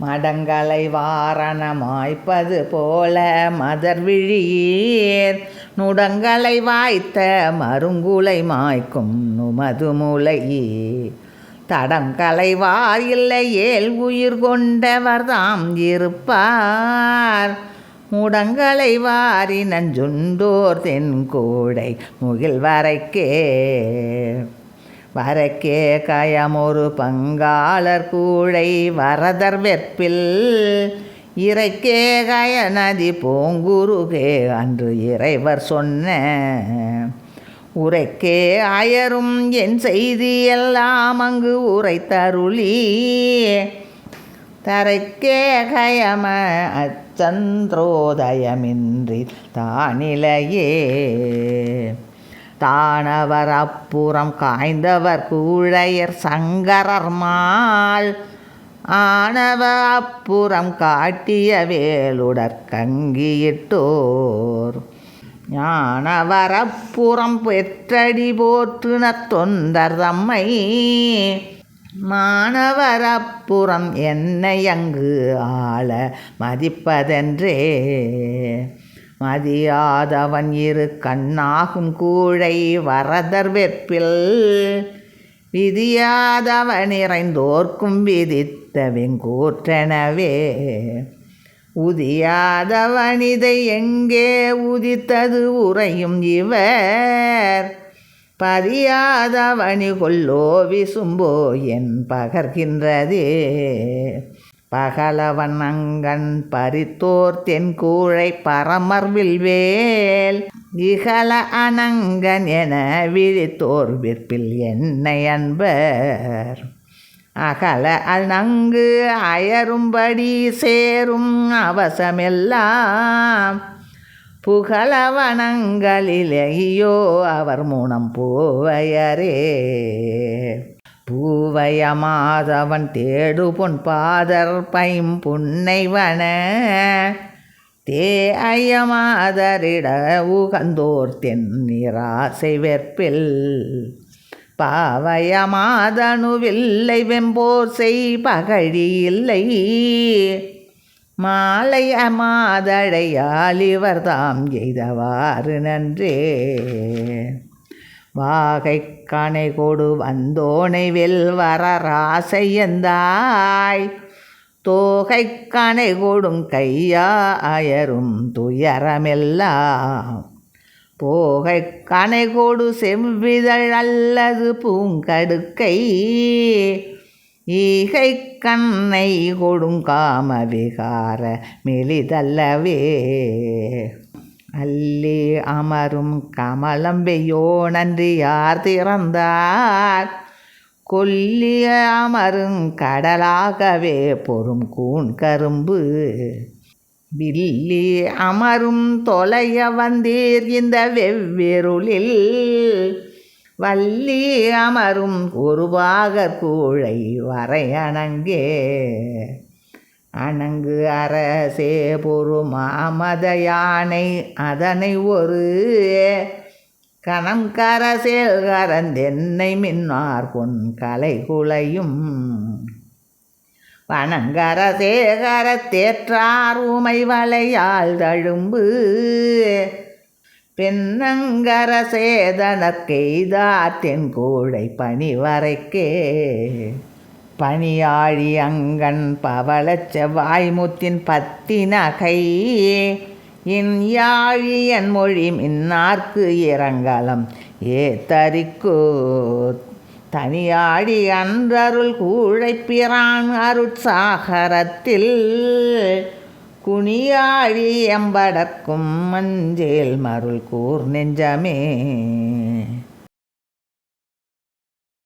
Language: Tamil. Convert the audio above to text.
மடங்களை வாரணமாய்ப்பது போல மதர் விழியீர். நுடங்களை வாய்த்த மருங்குலை மாய்க்கும் நுமது முலையே. தடங்களை வாயில்லை ஏல் உயிர் கொண்டவர் தாம் இருப்பார். முடங்களை வாரி நஞ்சுண்டோர் தென்கோடை முகில் வரைக்கே வரக்கே கயமொரு பங்காளர் கூழை வரதர் வெற்பில். இறைக்கே கய நதி பூங்குருகே அன்று இறைவர் சொன்ன. உரைக்கே அயரும் என் செய்தி எல்லாம் அங்கு உரைத்தருளி. தரைக்கே கயம அச்சந்திரோதயமின்றி தானிலையே. தானவர் அப்புறம் காய்ந்தவர் கூழையர் சங்கரர் மால். ஆனவ அப்புறம் காட்டிய வேலுடற்கங்கியிட்டோர் ஞானவரப்புறம் பெற்றடி போற்றுன தொந்தர் தம்மை. மாணவரப்புறம் என்னை அங்கு ஆள மதிப்பதென்றே. மதியாதவன் இரு கண்ணாகும் கூழை வரதர் வெற்பில். விதியாதவன் இறைந்தோர்க்கும் விதித்த வெங்கூற்றனவே. உதியாதவனிதை எங்கே உதித்தது உறையும் இவர். பதியாதவனி கொல்லோ விசும்போ என் பகர்கின்றதே. பகலவன் அங்கன் பரித்தோர் தென்கூழை பரமர்வில் வேல். இகல அனங்கன் என விழித்தோர் விற்பில் என்னை அன்பர். அகல அணங்கு அயரும்படி சேரும் அவசமெல்லாம். புகழவனங்களிலேயோ அவர் மூணம் போவையரே. பூவயமாதவன் தேடு பொன் பாதர் பைம் புன்னைவன தே ஐயமாதரிட உகந்தோர் தென்னிராசை வெற்பில். பாவயமாதனுவில்லை வெம்போர் செய் பகழி இல்லை. மாலை அமாதழையால் இவர் தாம் எய்தவாறு நன்றே. வாகை கனை கொடு வந்தோனை வெல் வரராசையந்தாய் தோகை கனை கொடும் கையா அயரும் துயரமெல்லாம். போகை கனை கொடு செவ்விதழ் அல்லது பூங்கடுக்கை. ஈகை கண்ணை கொடுங்காம விகார மெலிதல்லவே. அல்லி அமரும் கமலம் வெய்யோ நன்றி யார் திறந்தார் கொல்லிய அமரும் கடலாகவே பொறும் கூண் கரும்பு வில்லி அமரும் தொலைய வந்தீர் இந்த வெவ்விருளில் வள்ளி அமரும் ஒருபாக கூழை வரையணங்கே அணங்கு அரசே பொறு மாமத யானை அதனை ஒரு கணம் கரசேல் கரந்தென்னை மின்னார் பொன் கலை குலையும். வனங்கர தேற்றார் உமை வளையால் தழும்பு. பெண்ணங்கர சேதனக்கெய்தார் தென்கூடை பனி வரைக்கே பனியாழி அங்கன் பவளச் செவ்வாய்முத்தின் பத்தி நகை என் யாழியன் மொழி மின்னார்க்கு இரங்கலம். ஏத்தரிக்கோ தனியாடி அன்றருள் கூழைப்பிரான் அருட்சாகரத்தில். குனியாழி எம்படக்கும் மஞ்சேல் மருள் கூர் நெஞ்சமே.